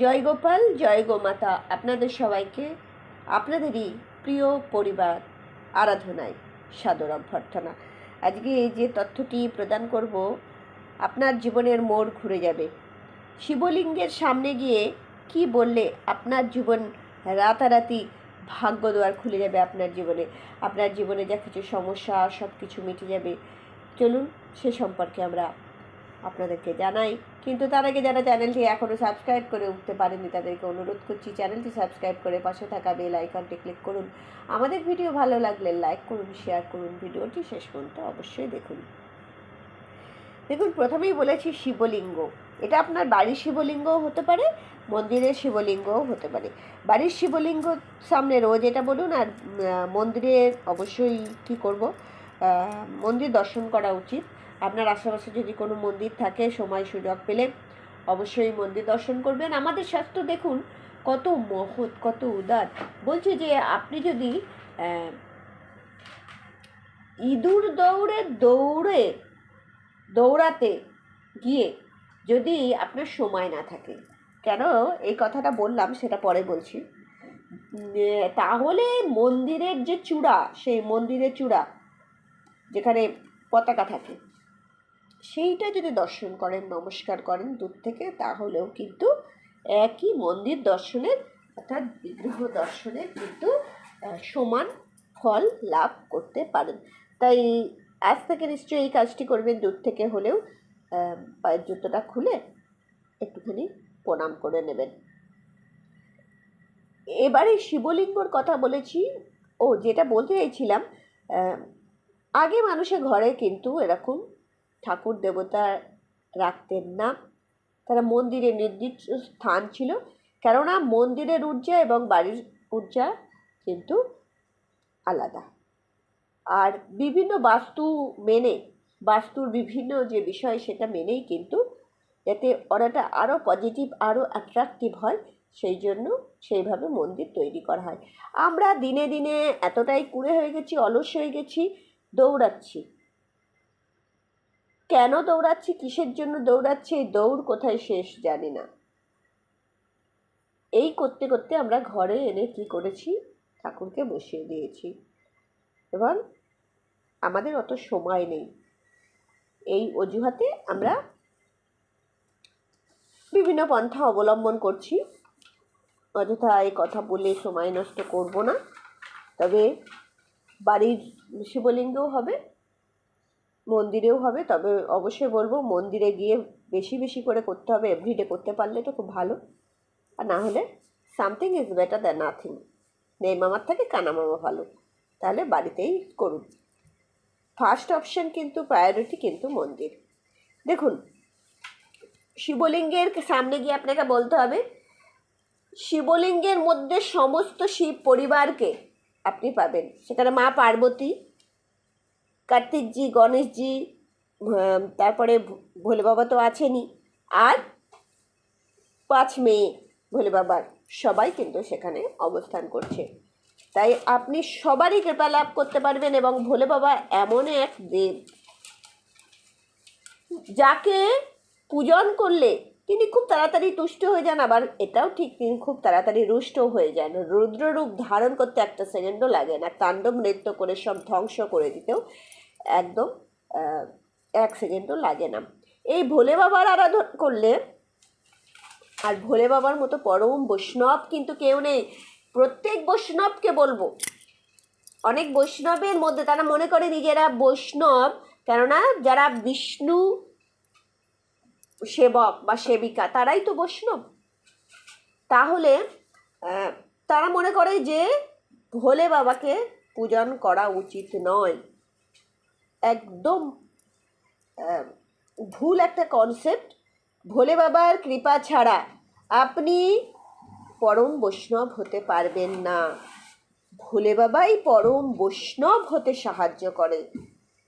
জয় গোপাল, জয় গোমাতা আপনাদের সবাইকে, আপনাদেরই প্রিয় পরিবার আরাধনায় সাদর অভ্যর্থনা আজকে এই যে তথ্যটি প্রদান করব, আপনার জীবনের মোড় ঘুরে যাবে। শিবলিঙ্গের সামনে গিয়ে কি বললে আপনার জীবন রাতারাতি ভাগ্য দ্বার খুলে যাবে আপনার জীবনে? আপনার জীবনে যা কিছু সমস্যা সব কিছু মিটে যাবে। চলুন সে সম্পর্কে আমরা আপনাদেরকে জানাই। কিন্তু তার আগে যারা চ্যানেলটি এখনও সাবস্ক্রাইব করে উঠতে পারেনি তাদেরকে অনুরোধ করছি চ্যানেলটি সাবস্ক্রাইব করে পাশে থাকা বেল আইকনটি ক্লিক করুন। আমাদের ভিডিও ভালো লাগলে লাইক করুন, শেয়ার করুন, ভিডিওটি শেষ পর্যন্ত অবশ্যই দেখুন। দেখুন, প্রথমেই বলেছি শিবলিঙ্গ। এটা আপনার বাড়ির শিবলিঙ্গও হতে পারে, মন্দিরের শিবলিঙ্গও হতে পারে। বাড়ির শিবলিঙ্গ সামনে রোজ এটা বলুন আর মন্দিরে অবশ্যই কি করব? মন্দির দর্শন করা উচিত। আপনার আশেপাশে যদি কোনো মন্দির থাকে, সময় সুযোগ পেলে অবশ্যই মন্দির দর্শন করবেন। আমাদের শাস্ত্র দেখুন, কত মহৎ, কত উদার। বলছে যে, আপনি যদি ইঁদুর দৌড়ে দৌড়ে, দৌড়াতে গিয়ে যদি আপনার সময় না থাকে, কেন? এই কথাটা বললাম, সেটা পরে বলছি। তাহলে মন্দিরের যে চূড়া, সেই মন্দিরের চূড়া, যেখানে পতাকা থাকে সেইটা যদি দর্শন করেন, নমস্কার করেন দূর থেকে, তাহলেও কিন্তু একই মন্দির দর্শনের, অর্থাৎ বিগ্রহ দর্শনের কিন্তু সমান ফল লাভ করতে পারেন। তাই আজ থেকে নিশ্চয়ই এই কাজটি করবেন দূর থেকে হলেও পায়ের জুতোটা খুলে একটুখানি প্রণাম করে নেবেন। এবারে শিবলিঙ্গর কথা বলেছি। ও, যেটা বলতে চাইছিলাম আগে মানুষের ঘরে কিন্তু এরকম ঠাকুর দেবতা রাখতেন না। তারা মন্দিরে নির্দিষ্ট স্থান ছিল। কেননা মন্দিরের ঊর্জা এবং বাড়ির ঊর্জা কিন্তু আলাদা। আর বিভিন্ন বাস্তু মেনে, বাস্তুর বিভিন্ন যে বিষয় সেটা মেনেই কিন্তু যাতে ওরাটা আরও পজিটিভ আরও অ্যাট্রাকটিভ হয়, সেই জন্য সেইভাবে মন্দির তৈরি করা হয়। আমরা দিনে দিনে এতটাই কুড়ে হয়ে গেছি, অলস হয়ে গেছি, দৌড়াচ্ছি। কেন দৌড়াচ্ছি? কিসের জন্য দৌড়াচ্ছি? এই দৌড় কোথায় শেষ জানি না। এই করতে করতে আমরা ঘরে এনে কি করেছি? ঠাকুরকে বসিয়ে দিয়েছি। এবং আমাদের অত সময় নেই। এই অজুহাতে আমরা বিভিন্ন পন্থা অবলম্বন করছি। অযথা এই কথা বলে সময় নষ্ট করব না। তবে বাড়ির শিবলিঙ্গও হবে। মন্দিরেও হবে, তবে অবশ্যই বলব মন্দিরে গিয়ে বেশি বেশি করে করতে হবে এভরিডে করতে পারলে তো খুব ভালো। আর না হলে something is better than nothing নেই মামার থেকে কানা মামা ভালো। তাহলে বাড়িতেই করুন। ফার্স্ট অপশন কিন্তু প্রায়োরিটি কিন্তু মন্দির। দেখুন, শিবলিঙ্গের সামনে গিয়ে আপনাকে বলতে হবে, শিবলিঙ্গের মধ্যে সমস্ত শিব পরিবারকে আপনি পাবেন। সেখানে মা পার্বতী কার্তিকজি, গণেশজি তারপরে ভোলে বাবা তো আছেনই। আর পাঁচ মেয়ে ভোলে বাবার সবাই কিন্তু সেখানে অবস্থান করছে। তাই আপনি সবারই কৃপা লাভ করতে পারবেন এবং ভোলে বাবা এমন এক দেব, যাকে পূজন করলে তিনি খুব তাড়াতাড়ি তুষ্ট হয়ে যান, আবার এটাও ঠিক তিনি খুব তাড়াতাড়ি রুষ্ট হয়ে যান। রুদ্ররূপ ধারণ করতে একটা সেকেন্ডও লাগে না। তাণ্ডব নৃত্য করে সব ধ্বংস করে দিতেও একদম এক সেকেন্ডও লাগে না। এই ভোলে বাবার আরাধন করলে, আর ভোলে বাবার মতো পরম বৈষ্ণব কিন্তু কেউ নেই। প্রত্যেক বৈষ্ণবকে বলব। অনেক বৈষ্ণবের মধ্যে তারা মনে করে নিজেরা বৈষ্ণব, কেননা যারা বিষ্ণু সেবক বা সেবিকা, তারাই তো বৈষ্ণব। তাহলে তারা মনে করে যে ভোলে বাবাকে পূজন করা উচিত নয়। একদম ভুল একটা কনসেপ্ট ভোলে বাবার কৃপা ছাড়া আপনি পরম বৈষ্ণব হতে পারবেন না। ভোলে বাবাই পরম বৈষ্ণব হতে সাহায্য করে।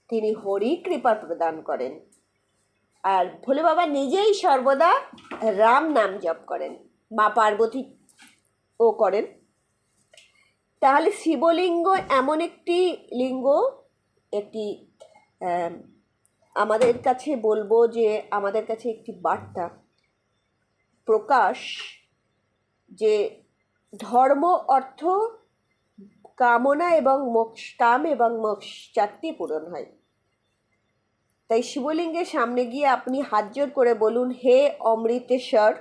তিনি হরি কৃপা প্রদান করেন। আর ভোলে বাবা নিজেই সর্বদা রাম নাম জপ করেন, মা পার্বতী ও করেন। তাহলে শিবলিঙ্গ এমন একটি লিঙ্গ, একটি আমাদের কাছে বলব যে আমাদের কাছে একটি বার্তা। প্রকাশ যে ধর্ম, অর্থ, কামনা এবং মোক্ষ, কাম এবং মোক্ষ চারটি পূরণ হয়। তাই শিবলিঙ্গের সামনে গিয়ে আপনি হাত জোর করে বলুন, হে অমৃতেশ্বর,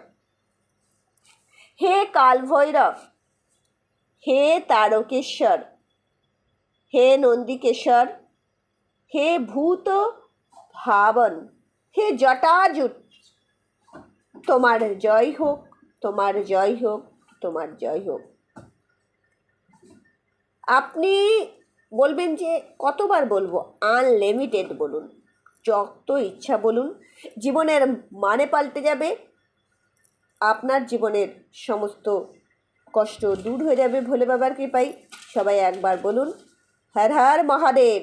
হে কালভৈরব, হে তারকেশ্বর, হে নন্দিকেশ্বর হে ভূত ভাবন, হে জটাজুট, তোমার জয় হোক, তোমার জয় হোক, তোমার জয় হোক। আপনি বলবেন যে কতবার বলব? আনলিমিটেড বলুন, যত ইচ্ছা বলুন, জীবনের মানে পাল্টে যাবে, আপনার জীবনের সমস্ত কষ্ট দূর হয়ে যাবে ভোলে বাবার কৃপাই সবাই একবার বলুন, হর হর মহাদেব।